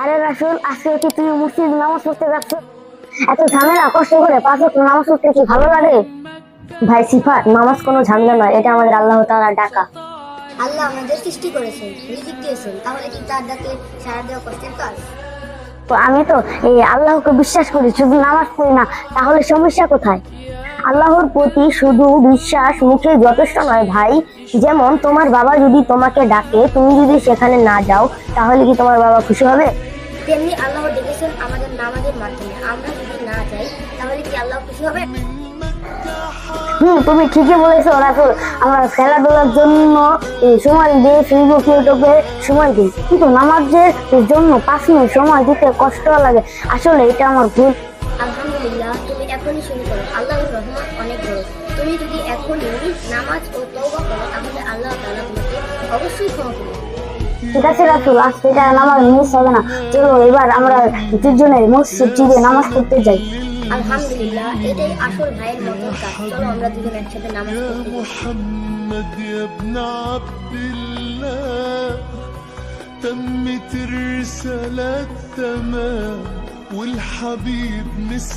আরে রাসুল আজকে কি তুমি মসজিদ নামাজ পড়তে যাচ্ছ? এত ঝামেলা কষ্ট করে পাঁচ নামাজ পড়তে কি ভালো লাগে? ভাই সিফাত নামাজ কোনো ঝামেলা নয় এটা আমাদের আল্লাহ তাআলা ডাকা। আল্লাহ আমাদের সৃষ্টি করেছেন রিজিক দিয়েছেন তাহলে কি তার ডাকে সারা দেওয়া কষ্টের কাজ? তো আমি তো এই আল্লাহকে বিশ্বাস করি শুধু নামাজ পড়ি না তাহলে সমস্যা কোথায়? আল্লাহর প্রতি শুধু বিশ্বাস মুখে যথেষ্ট নয় ভাই। যেমন তোমার বাবা যদি তোমাকে ডাকে তুমি যদি সেখানে না যাও তাহলে কি তোমার বাবা খুশি হবে? তেমনি আল্লাহ ডেকেছেন আমাদের নামাজের মাধ্যমে। আমরা যদি না যাই তাহলে কি আল্লাহ খুশি হবে? হুম তুমি ঠিকই বলেছ রাসুল। আমরা খেলাধুলার জন্য সময় দিয়ে ফেসবুক ইউটিউবে সময় দিই। কিন্তু নামাজের জন্য পাঁচ মিনিট সময় দিতে কষ্ট লাগে। আসলে এটা আমার ভুল। আলহামদুলিল্লাহ এখনই শুরু করো আল্লাহর রহমত অনেক বড় তুমি যদি এখনই নামাজ ও তওবা করো তাহলে আল্লাহ তাআলা তোমাকে অবশ্যই ক্ষমা করবে ঠিক আছে রাসুল আজ থেকে নামাজ মিস হবে না চলো এবার আমরা দুজনে মসজিদ চিরে নামাজ পড়তে যাই আলহামদুলিল্লাহ এটাই আসল ভাইয়ের মতো কাজ চলো আমরা দুজন একসাথে নামাজ পড়তে যাই। محمد يا ابن عبد الله تمت الرسالة تمام والحبيب مس